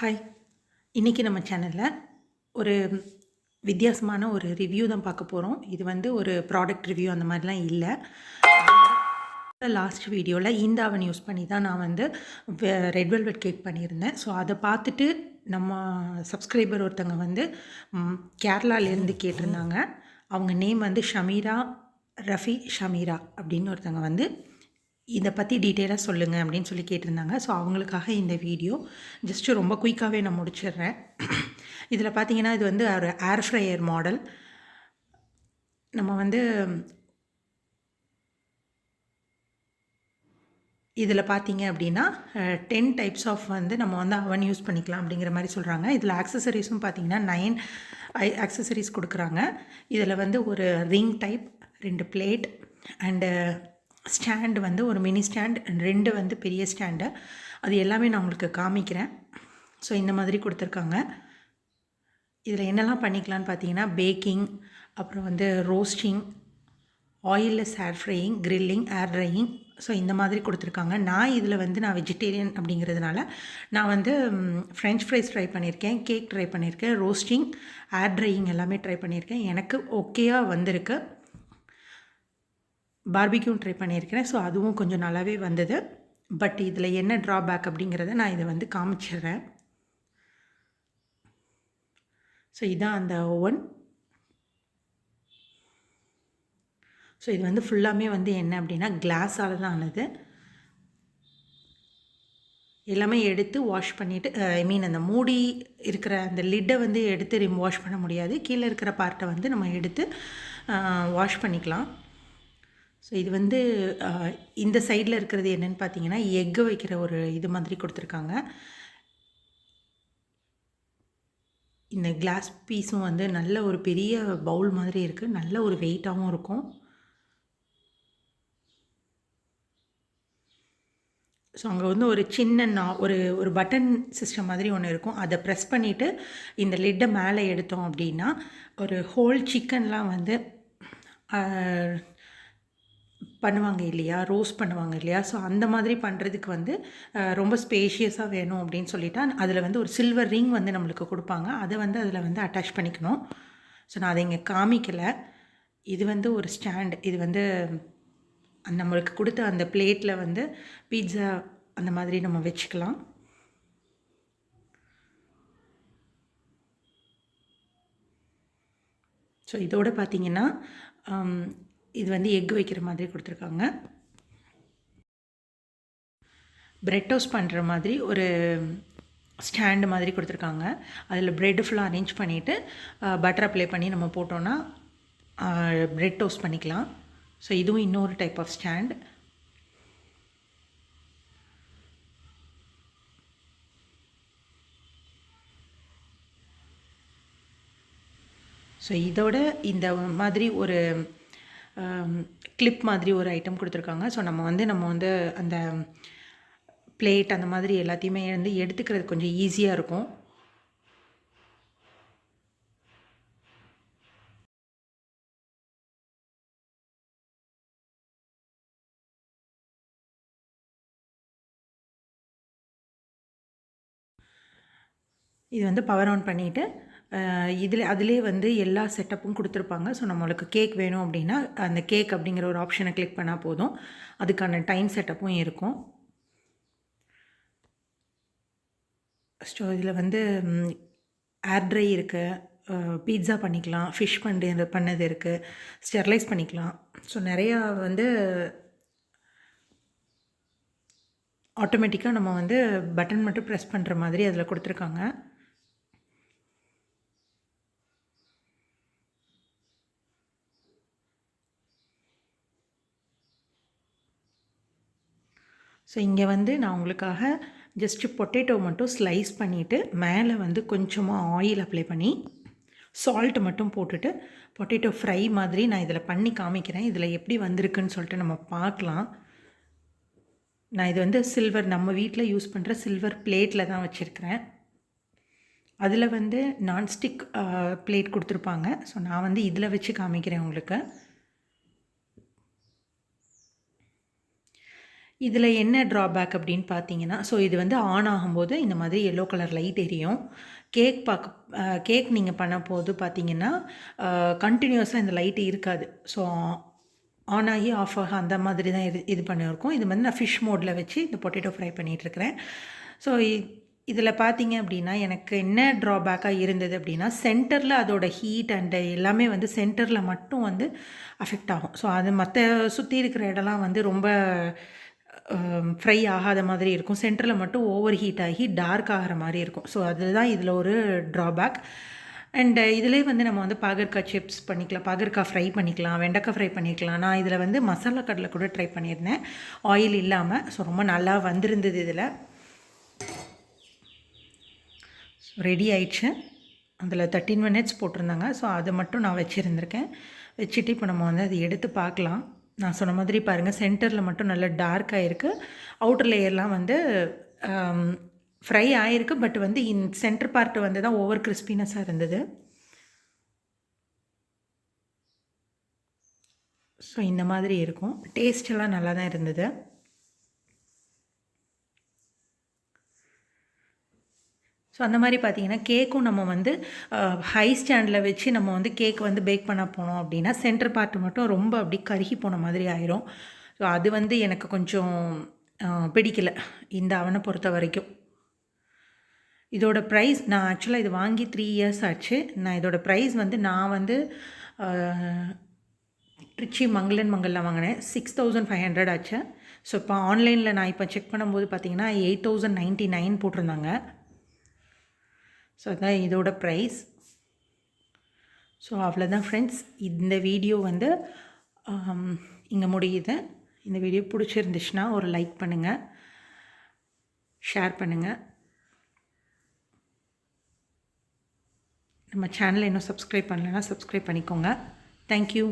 Hi இன்றைக்கி நம்ம சேனலில் ஒரு வித்தியாசமான ஒரு ரிவ்யூ தான் பார்க்க போகிறோம் இது வந்து ஒரு ப்ராடக்ட் ரிவ்யூ அந்த மாதிரிலாம் இல்லை. லாஸ்ட் வீடியோவில் இந்த அவன் யூஸ் பண்ணி தான் நான் வந்து ரெட் வெல்வெட் கேக் பண்ணியிருந்தேன். ஸோ அதை பார்த்துட்டு நம்ம சப்ஸ்கிரைபர் ஒருத்தங்க வந்து ம், கேரளாலேருந்து கேட்டிருந்தாங்க. அவங்க நேம் வந்து ஷமீரா ரஃபி ஷமீரா அப்படின்னு ஒருத்தங்க வந்து இதை பற்றி டீட்டெயிலாக சொல்லுங்கள் அப்படின்னு சொல்லி கேட்டிருந்தாங்க. ஸோ அவங்களுக்காக இந்த வீடியோ ஜஸ்ட்டு ரொம்ப குயிக்காகவே நான் முடிச்சிடுறேன். இதில் பார்த்தீங்கன்னா இது வந்து ஒரு ஏர் ஃப்ரையர் மாடல் நம்ம வந்து இதில் பார்த்தீங்க அப்படின்னா டென் டைப்ஸ் ஆஃப் வந்து நம்ம வந்து அவன் யூஸ் பண்ணிக்கலாம் அப்படிங்கிற மாதிரி சொல்கிறாங்க இதில் ஆக்சசரிஸும் பார்த்தீங்கன்னா நைன் ஆக்சசரிஸ் கொடுக்குறாங்க. இதில் வந்து ஒரு ரிங் டைப் ரெண்டு பிளேட் அண்டு ஸ்டாண்டு வந்து ஒரு மினி ஸ்டாண்ட் ரெண்டு வந்து பெரிய ஸ்டாண்டு. அது எல்லாமே நான் உங்களுக்கு காமிக்கிறேன். ஸோ இந்த மாதிரி கொடுத்துருக்காங்க. இதில் என்னெல்லாம் பண்ணிக்கலாம்னு பார்த்தீங்கன்னா பேக்கிங் அப்புறம் வந்து roasting oilless air frying grilling air drying so இந்த மாதிரி கொடுத்துருக்காங்க. நான் இதில் வந்து நான் வெஜிடேரியன் அப்படிங்கிறதுனால நான் வந்து ஃப்ரெஞ்ச் ஃப்ரைஸ் ட்ரை பண்ணியிருக்கேன் கேக் ட்ரை பண்ணியிருக்கேன் ரோஸ்டிங் ஏர் ட்ரையிங் எல்லாமே ட்ரை பண்ணியிருக்கேன். எனக்கு ஓகேயாக வந்திருக்கு. பார்பிக்யூவும் ட்ரை பண்ணியிருக்கிறேன். ஸோ அதுவும் கொஞ்சம் நல்லாவே வந்தது. பட் இதில் என்ன ட்ராபேக் அப்படிங்கிறத நான் இதை வந்து காமிச்சிடுறேன். ஸோ இதான் அந்த ஓவன் ஸோ இது வந்து ஃபுல்லாமே வந்து என்ன அப்படின்னா கிளாஸால் தான் ஆனது. எல்லாமே எடுத்து வாஷ் பண்ணிவிட்டு ஐ மீன் அந்த மூடி இருக்கிற அந்த லிட்டை வந்து எடுத்து ரிம் வாஷ் பண்ண முடியாது. கீழே இருக்கிற பார்ட்டை வந்து நம்ம எடுத்து வாஷ் பண்ணிக்கலாம். ஸோ இது வந்து இந்த சைடில் இருக்கிறது என்னென்னு பார்த்தீங்கன்னா எக்கு வைக்கிற ஒரு இது மாதிரி கொடுத்துருக்காங்க. இந்த கிளாஸ் பீஸும் வந்து நல்ல ஒரு பெரிய பவுல் மாதிரி இருக்குது நல்ல ஒரு வெயிட்டாகவும் இருக்கும். ஸோ அங்கே வந்து ஒரு சின்ன நா ஒரு ஒரு பட்டன் சிஸ்டம் மாதிரி ஒன்று இருக்கும். அதை ப்ரெஸ் பண்ணிவிட்டு இந்த லிட்டை மேலே எடுத்தோம் அப்படின்னா ஒரு ஹோல் சிக்கன்லாம் வந்து பண்ணுவாங்க இல்லையா? ரோஸ் பண்ணுவாங்க இல்லையா? ஸோ அந்த மாதிரி பண்ணுறதுக்கு வந்து ரொம்ப ஸ்பேஷியஸாக வேணும் அப்படின்னு சொல்லிட்டா அதில் வந்து ஒரு சில்வர் ரிங் வந்து நம்மளுக்கு கொடுப்பாங்க. அதை வந்து அதில் வந்து அட்டாச் பண்ணிக்கணும். ஸோ நான் அதை இங்கே காமிக்கலை. இது வந்து ஒரு ஸ்டாண்ட். இது வந்து நம்மளுக்கு கொடுத்த அந்த பிளேட்டில் வந்து பீட்சா அந்த மாதிரி நம்ம வச்சுக்கலாம். ஸோ இதோட பார்த்தீங்கன்னா இது வந்து எக் வைக்கிற மாதிரி கொடுத்துருக்காங்க. பிரெட் டோஸ்ட் பண்ணுற மாதிரி ஒரு ஸ்டாண்டு மாதிரி கொடுத்துருக்காங்க. அதில் ப்ரெட்டு ஃபுல்லாக அரேஞ்ச் பண்ணிவிட்டு பட்டர் அப்ளை பண்ணி நம்ம போட்டோன்னா ப்ரெட் டோஸ்ட் பண்ணிக்கலாம். ஸோ இதுவும் இன்னொரு டைப் ஆஃப் ஸ்டாண்ட் ஸோ இதோட இந்த மாதிரி ஒரு கிளிப் மாதிரி ஒரு ஐட்டம் கொடுத்துருக்காங்க. ஸோ நம்ம வந்து நம்ம வந்து அந்த பிளேட் அந்த மாதிரி எல்லாத்தையுமே வந்து எடுத்துக்கிறது கொஞ்சம் ஈஸியாக இருக்கும். இது வந்து பவர் ஆன் பண்ணிவிட்டு இதில் அதிலே வந்து எல்லா செட்டப்பும் கொடுத்துருப்பாங்க. ஸோ நம்மளுக்கு கேக் வேணும் அப்படின்னா அந்த கேக் அப்படிங்கிற ஒரு ஆப்ஷனை கிளிக் பண்ணால் போதும். அதுக்கான டைம் செட்டப்பும் இருக்கும். ஸோ இதில் வந்து ஏர் ட்ரை இருக்குது பீட்சா பண்ணிக்கலாம். ஃபிஷ் பண்ணு பண்ணது இருக்குது ஸ்டெர்லைஸ் பண்ணிக்கலாம். ஸோ நிறையா வந்து ஆட்டோமேட்டிக்காக நம்ம வந்து பட்டன் மட்டும் ப்ரெஸ் பண்ணுற மாதிரி அதில் கொடுத்துருக்காங்க. ஸோ இங்கே வந்து நான் உங்களுக்காக ஜஸ்ட்டு பொட்டேட்டோ மட்டும் ஸ்லைஸ் பண்ணிவிட்டு மேலே வந்து கொஞ்சமாக ஆயில் அப்ளை பண்ணி சால்ட் மட்டும் போட்டுட்டு பொட்டேட்டோ ஃப்ரை மாதிரி நான் இதில் பண்ணி காமிக்கிறேன். இதில் எப்படி வந்திருக்குன்னு சொல்லிட்டு நம்ம பார்க்கலாம். நான் இது வந்து சில்வர் நம்ம வீட்டில் யூஸ் பண்ணுற சில்வர் பிளேட்டில் தான் வச்சுருக்கிறேன். அதில் வந்து நான்ஸ்டிக் பிளேட் கொடுத்துருப்பாங்க. ஸோ நான் வந்து இதில் வச்சு காமிக்கிறேன் உங்களுக்கு. இதில் என்ன ட்ராபேக் அப்படின்னு பார்த்தீங்கன்னா ஸோ இது வந்து ஆன் ஆகும்போது இந்த மாதிரி எல்லோ கலர் லைட் எரியும். கேக் பார்க்க கேக் நீங்கள் பண்ண போது பார்த்தீங்கன்னா கண்டினியூஸாக இந்த லைட்டு இருக்காது. ஸோ ஆன் ஆகி ஆஃப் ஆக அந்த மாதிரி தான் இது இது பண்ணியிருக்கோம் இது வந்து நான் ஃபிஷ் மோடில் வச்சு இந்த பொட்டேட்டோ ஃப்ரை பண்ணிகிட்ருக்கிறேன் ஸோ இதில் பார்த்தீங்க அப்படின்னா எனக்கு என்ன ட்ராபேக்காக இருந்தது அப்படின்னா சென்டரில் அதோட ஹீட் அண்டு எல்லாமே வந்து சென்டரில் மட்டும் வந்து அஃபெக்ட் ஆகும். ஸோ அது மற்ற சுற்றி இருக்கிற இடம்லாம் வந்து ரொம்ப Um, ஃப்ரை ஆகாத மாதிரி இருக்கும். சென்டரில் மட்டும் ஓவர் ஹீட் ஆகி டார்க் ஆகிற மாதிரி இருக்கும். ஸோ அதுதான் இதில் ஒரு ட்ராபேக் அண்டு இதிலே வந்து நம்ம வந்து பாகற்காய் சிப்ஸ் பண்ணிக்கலாம். பாகற்காய் ஃப்ரை பண்ணிக்கலாம். வெண்டைக்காய் ஃப்ரை பண்ணிக்கலாம். நான் இதில் வந்து மசாலா கடலை கூட ட்ரை பண்ணியிருந்தேன். ஆயில் இல்லாமல் ஸோ ரொம்ப நல்லா வந்திருந்தது இதில். ஸோ ரெடி ஆயிடுச்சு. அதில் தேர்ட்டின் மினிட்ஸ் போட்டிருந்தாங்க. ஸோ அதை மட்டும் நான் வச்சுருந்துருக்கேன். வச்சுட்டு இப்போ நம்ம வந்து அதை எடுத்து பார்க்கலாம். நான் சொன்ன மாதிரி பாருங்கள் சென்டரில் மட்டும் நல்லா டார்க்காக இருக்குது அவுட்டர் லேயர்லாம் வந்து ஃப்ரை ஆகிருக்கு பட் வந்து இன் சென்டர் பார்ட் வந்து தான் ஓவர் கிறிஸ்பினஸாக இருந்தது. ஸோ இந்த மாதிரி இருக்கும். டேஸ்டெல்லாம் நல்லா தான் இருந்தது. ஸோ அந்த மாதிரி பார்த்திங்கன்னா கேக்கும் நம்ம வந்து ஹை ஸ்டாண்டில் வச்சு நம்ம வந்து கேக் வந்து பேக் பண்ண போனோம் அப்படின்னா சென்டர் பார்ட் மட்டும் ரொம்ப அப்படி கருகி போன மாதிரி ஆயிரும். ஸோ அது வந்து எனக்கு கொஞ்சம் பிடிக்கல. இந்த அவனை பொறுத்த வரைக்கும். இதோட ப்ரைஸ் நான் ஆக்சுவலாக இது வாங்கி த்ரீ இயர்ஸ் ஆச்சு. நான் இதோட ப்ரைஸ் வந்து நான் வந்து ட்ரிச்சி மங்களன் மங்கலில் வாங்கினேன். சிக்ஸ் தௌசண்ட் ஃபைவ் ஹண்ட்ரட் ஆச்சு. ஸோ இப்போ ஆன்லைனில் நான் இப்போ செக் பண்ணும்போது பார்த்தீங்கன்னா எயிட் தௌசண்ட் நைன்ட்டி நைன் போட்டிருந்தாங்க. ஸோ அதான் இதோட ப்ரைஸ் ஸோ அவ்வளோதான் ஃப்ரெண்ட்ஸ் இந்த வீடியோ வந்து இங்கே முடியுது. இந்த வீடியோ பிடிச்சிருந்துச்சுன்னா ஒரு லைக் பண்ணுங்கள் ஷேர் பண்ணுங்கள் நம்ம சேனலை இன்னும் சப்ஸ்கிரைப் பண்ணலைன்னா சப்ஸ்கிரைப் பண்ணிக்கோங்க. தேங்க்யூ